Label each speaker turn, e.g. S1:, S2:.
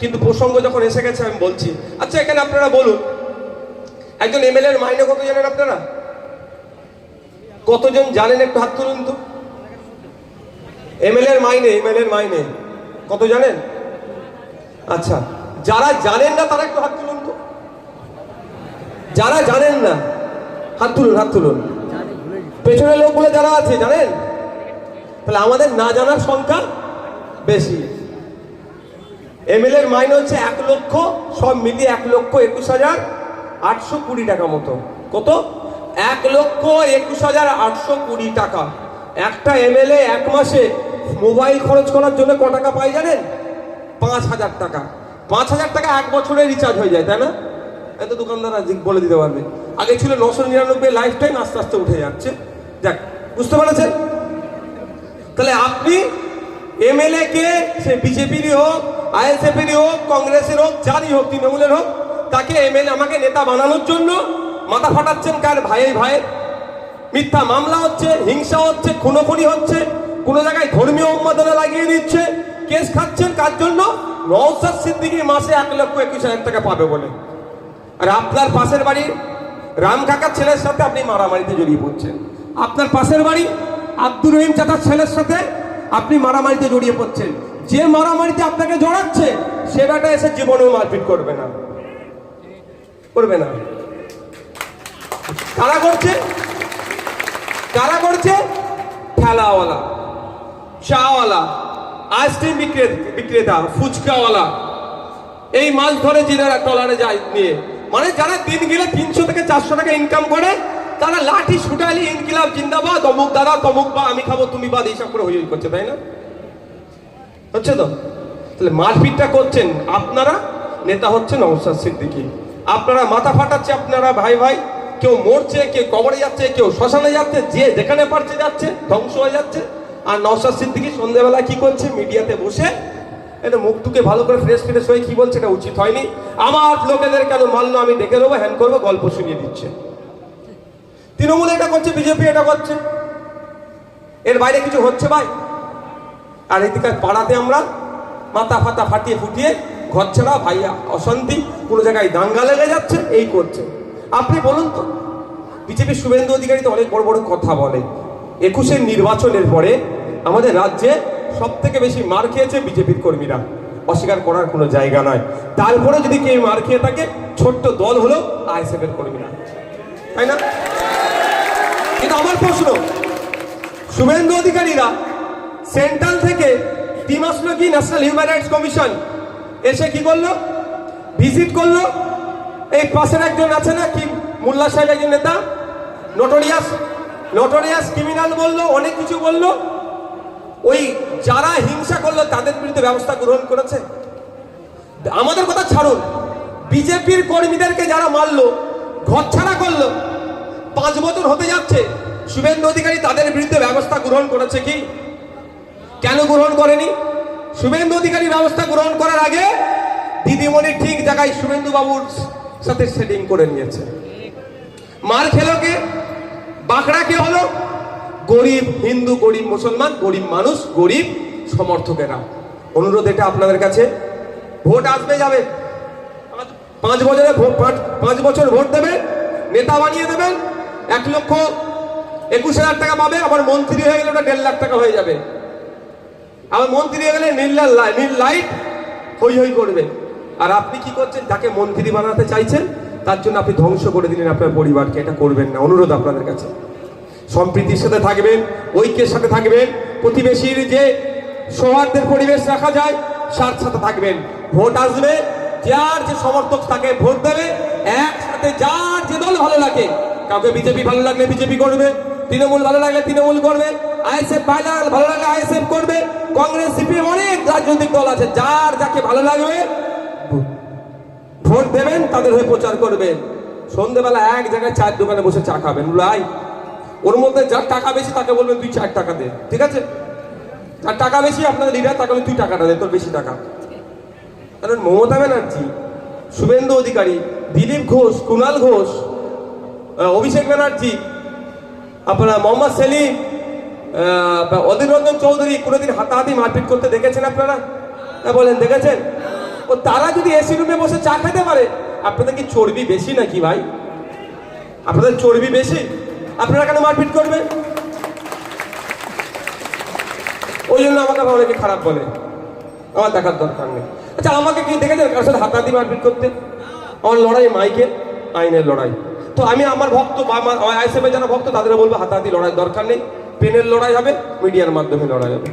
S1: কিন্তু প্রসঙ্গ যখন এসে গেছে, আমি বলছি আচ্ছা এখানে আপনারা বলুন, একজন এমএলএ এর মাইনে কত জানেন আপনারা? কতজন জানেন একটু হাত তুলুন তো। এমএলএ এর মাইনে এমএলএ এর মাইনে, কত জানেন? আচ্ছা যারা জানেন না, তারা একটু হাত তুলুন তো। যারা জানেন না, হাত তুলুন হাত তুলুন। পেছনের লোকগুলো যারা আছে, জানেন? তাহলে আমাদের না জানার সংখ্যা বেশি। এমএলএ এর মাইনে হচ্ছে এক লক্ষ, সব মিলিয়ে এক লক্ষ একুশ হাজার আটশো কুড়ি টাকা মতো। কত? এক লক্ষ একুশ হাজার আটশো কুড়ি টাকা। একটা এমএলএ এক মাসে মোবাইল খরচ করার জন্য ক টাকা পাই জানেন? পাঁচ হাজার টাকা। পাঁচ হাজার টাকা এক বছরে রিচার্জ হয়ে যায়, তাই না? এত দোকানদার আজ বলে দিতে পারবে। আগে ছিল নশো নিরানব্বই লাইফ টাইম আস্তে আস্তে উঠে যাচ্ছে। যাক, বুঝতে পেরেছেন? তাহলে আপনি এমএলএ কে, সে বিজেপিরই হোক আইএসএফেরই হোক, কংগ্রেসের হোক, যারই হোক, তৃণমূলের হোক, তাকে এমএলএ আমাকে নেতা বানানোর জন্য মাথা ফাটাচ্ছেন কার ভাইয়ে ভাইয়ের। মিথ্যা মামলা হচ্ছে, হিংসা হচ্ছে, খুনোখুনি হচ্ছে, কোনো জায়গায় ধর্মীয় উন্মাদনা লাগিয়ে দিচ্ছে, কেস খাচ্ছেন কার জন্য? নওসাদ সিদ্দিকি মাসে এক লক্ষ একুশ হাজার টাকা পাবে বলে। আর আপনার পাশের বাড়ি, রাম কাকার ছেলের সাথে আপনি মারামারিতে জড়িয়ে পড়ছেন। আপনার পাশের বাড়ি, আব্দুর রহিম চাচার ছেলের সাথে আপনি মারামারিতে জড়িয়ে পড়ছেন। যে মারামারিতে আপনাকে জড়াচ্ছে, সে বেটা এসে জীবনেও মারপিট করবে না। করবে না। কারা করছে? কারা করছে? ঠেলাওয়ালা, চাওয়ালা আইসক্রিম বিক্রে- বিক্রেতা, ফুচকাওয়ালা। এই মাছ ধরে যারা ট্রলারে যায় নিয়ে। মানে যারা দিন গেলে তিনশো থেকে চারশো টাকা ইনকাম করে তারা লাঠি ছুটালি, ইনকিলাব জিন্দাবাদ, অমুক দাদা তমুক বা, আমি খাব, তুমি বাদ, এইসব করে হই করছে, তাই না? হচ্ছে তো? তাহলে মারপিটটা করছেন আপনারা, নেতা হচ্ছেন নওসাদ সিদ্দিকি। আপনারা মাথা ফাটাচ্ছে আপনারা, ভাই ভাই। কেউ মরছে, কেউ কবরে যাচ্ছে, কেউ শ্মশানে যাচ্ছে, যে যেখানে পারছে যাচ্ছে, ধ্বংস হয়ে যাচ্ছে। আর নওসাদ সিদ্দিকি সন্ধ্যেবেলা কি করছে? মিডিয়াতে বসে এটা মুখটুকে ভালো করে ফ্রেশ ফ্রেশ হয়ে কি বলছে, এটা উচিত হয়নি। আমার লোকেদের কেন মানলো আমি ডেকে নেব হ্যান করব, গল্প শুনিয়ে দিচ্ছে। তৃণমূল এটা করছে, বিজেপি এটা করছে। এর বাইরে কিছু হচ্ছে ভাই? আর এদিকে পাড়াতে আমরা মাথা ফাতা ফাটিয়ে ফুটিয়ে ঘর ছাড়া ভাইয়া অশান্তি, কোনো জায়গায় দাঙ্গা লেগে যাচ্ছে, এই করছে। আপনি বলুন তো বিজেপির শুভেন্দু অধিকারী তো অনেক বড় বড় কথা বলে। একুশের নির্বাচনের পরে আমাদের রাজ্যে সব থেকে বেশি মার খেয়েছে বিজেপির কর্মীরা। অস্বীকার করার কোনো জায়গা নয়। তারপরে যদি কেউ মার খেয়ে থাকে, ছোট্ট দল হলো আইএসএফ এর কর্মীরা। তাই না? কিন্তু আমার প্রশ্ন। শুভেন্দু অধিকারীরা সেন্ট্রাল থেকে টিম আসলো কি? ন্যাশনাল হিউম্যান রাইটস কমিশন এসে কি করল? ভিজিট করল। এই পাশের একজন আছে না কি? মোল্লা সাহেব একজন নেতা। নটোরিয়াস নটোরিয়াস ক্রিমিনাল বলল, অনেক কিছু বলল। ওই যারা হিংসা করল, তাদের বিরুদ্ধে ব্যবস্থা গ্রহণ করেছে। আমাদের কথা ছাড়ুন। বিজেপির কর্মীদেরকে যারা মারলো, ঘর ছাড়া করল পাঁচ বছর হতে যাচ্ছে। শুভেন্দু অধিকারী তাদের বিরুদ্ধে ব্যবস্থা গ্রহণ করেছে কি? কেন গ্রহণ করেনি? শুভেন্দু অধিকারী ব্যবস্থা গ্রহণ করার আগে দিদিমণি ঠিক জায়গায় শুভেন্দু বাবুর সাথে সেটিং করে নিয়েছে। মার খেলো কে? বাঁকড়া কে হলো? গরিব হিন্দু, গরিব মুসলমান, গরিব মানুষ, গরিব সমর্থকেরা। অনুরোধ এটা আপনাদের কাছে। ভোট আসবে, যাবে। পাঁচ- বছরে পাঁচ- বছর ভোট দেবেন নেতা বানিয়ে দেবেন এক লক্ষ একুশ হাজার টাকা পাবে, আবার মন্ত্রী হয়ে গেলে ওটা দেড় লাখ টাকা হয়ে যাবে। আবার মন্ত্রী হয়ে গেলে নীল লাইট হই হই করবে। আর আপনি কি করছেন? যাকে মন্ত্রী বানাতে চাইছেন, তার জন্য আপনি ধ্বংস করে দিলেন আপনার পরিবারকে। এটা করবেন না, অনুরোধ আপনাদের কাছে। সম্প্রীতির সাথে থাকবেন, ঐক্যের সাথে থাকবেন, প্রতিবেশীর যে সৌহার্দ্যের পরিবেশ রাখা যায় সার সাথে থাকবেন। ভোট আসবে, যার যে সমর্থক তাকে ভোট দেবে, একসাথে যার যে দল ভালো লাগে কাউকে বিজেপি ভালো লাগলে বিজেপি করবে, তৃণমূল ভালো লাগলে তৃণমূল করবে, আইএসএফ ভালো ভালো লাগলে আইএসএফ করবে, কংগ্রেস, সিপিএম অনেক রাজনৈতিক দল আছে, যার যাকে ভালো লাগবে, ভোট দেবেন, তাদের হয়ে প্রচার করবেন। সন্ধেবেলা এক জায়গায় চায়ের দোকানে বসে চা খাবেন লাই ওর মধ্যে যার টাকা বেশি, তাকে বলবেন, তুই চার টাকা দে। ঠিক আছে? যার টাকা বেশি, আপনাদের লিডার তাকে তুই টাকাটা দে, তোর বেশি টাকা। কারণ মমতা ব্যানার্জি, শুভেন্দু অধিকারী, দিলীপ ঘোষ কুণাল ঘোষ অভিষেক ব্যানার্জি আপনারা মোহাম্মদ সেলিম অধীর রঞ্জন চৌধুরী কোনোদিন হাতাহাতি মারপিট করতে দেখেছেন আপনারা? হ্যাঁ, বলেন দেখেছেন? ও তারা যদি এসি রুমে বসে চা খেতে পারে আপনাদের কি চর্বি বেশি নাকি ভাই? আপনাদের চর্বি বেশি? আপনারা কেন মারপিট করবেন? ওই জন্য আমাকে অনেকে খারাপ বলে। আমার দেখার দরকার নেই। আচ্ছা আমাকে কি দেখেছেন? কার সাথে হাতাহাতি মারপিট করতে? আমার লড়াই মাইকে আইনের লড়াই। তো আমি আমার ভক্ত বা আমার যারা ভক্ত তাদের বলব হাতাহাতি লড়াই দরকার নেই। পেনের লড়াই হবে, মিডিয়ার মাধ্যমে লড়াই হবে।